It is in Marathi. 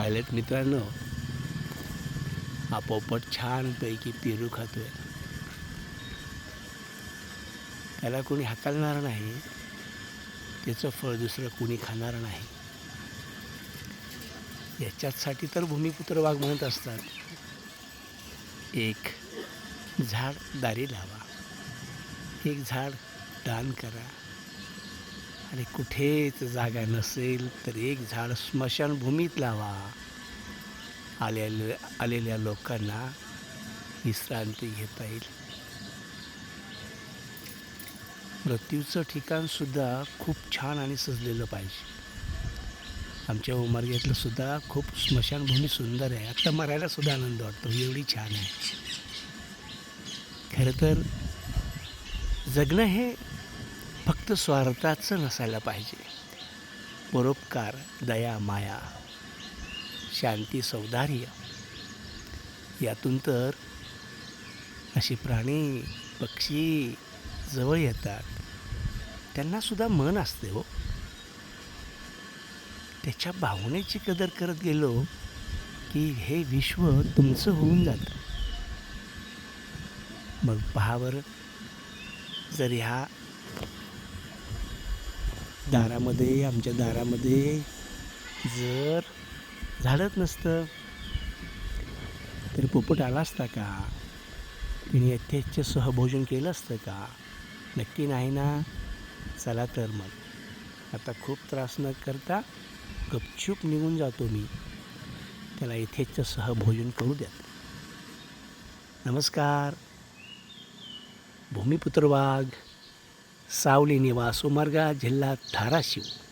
पायलट मित्रांनो हा छानपैकी पेरू खातोय. त्याला कोणी हाकलणार नाही त्याचं फळ दुसरं कोणी खाणार नाही. याच्यासाठी तर भूमिपुत्र वाघ म्हणत असतात एक झाड दारी लावा एक झाड दान करा. आणि कुठेच जागा नसेल तर एक झाड स्मशानभूमीत लावा. आलेल्या आलेल्या लोकांना विश्रांती घेता येईल. मृत्यूचं ठिकाणसुद्धा खूप छान आणि सजलेलं पाहिजे. आमच्या उमरग्यातलं सुद्धा खूप स्मशानभूमी सुंदर आहे. आत्ता मरायला सुद्धा आनंद वाटतो. एवढी छान आहे. खरं तर जगणं हे फक्त स्वार्थाचं नसायला पाहिजे. परोपकार दया माया शांती सौदार्य यातून तर असे प्राणी पक्षी जवळ येतात. त्यांनासुद्धा मन असते हो. त्याच्या भावनेची कदर करत गेलो की हे विश्व तुमचं होऊन जातं. मग पहा जर ह्या दारामध्ये आमच्या दारामध्ये जर झाडच नसतं तर पोपट आला असता का? तिने यथेच्छ सहभोजन केलं असतं का? नक्की नाही ना? चला तर मग. आता खूप त्रास न करता गपचूप निघून जातो मी. त्याला यथेच्छ सहभोजन करू द्यात नमस्कार. भूमिपुत्र वाघ. સાવલીનિવાસ ઉમરગા જિલ્લા ધારાશિવ.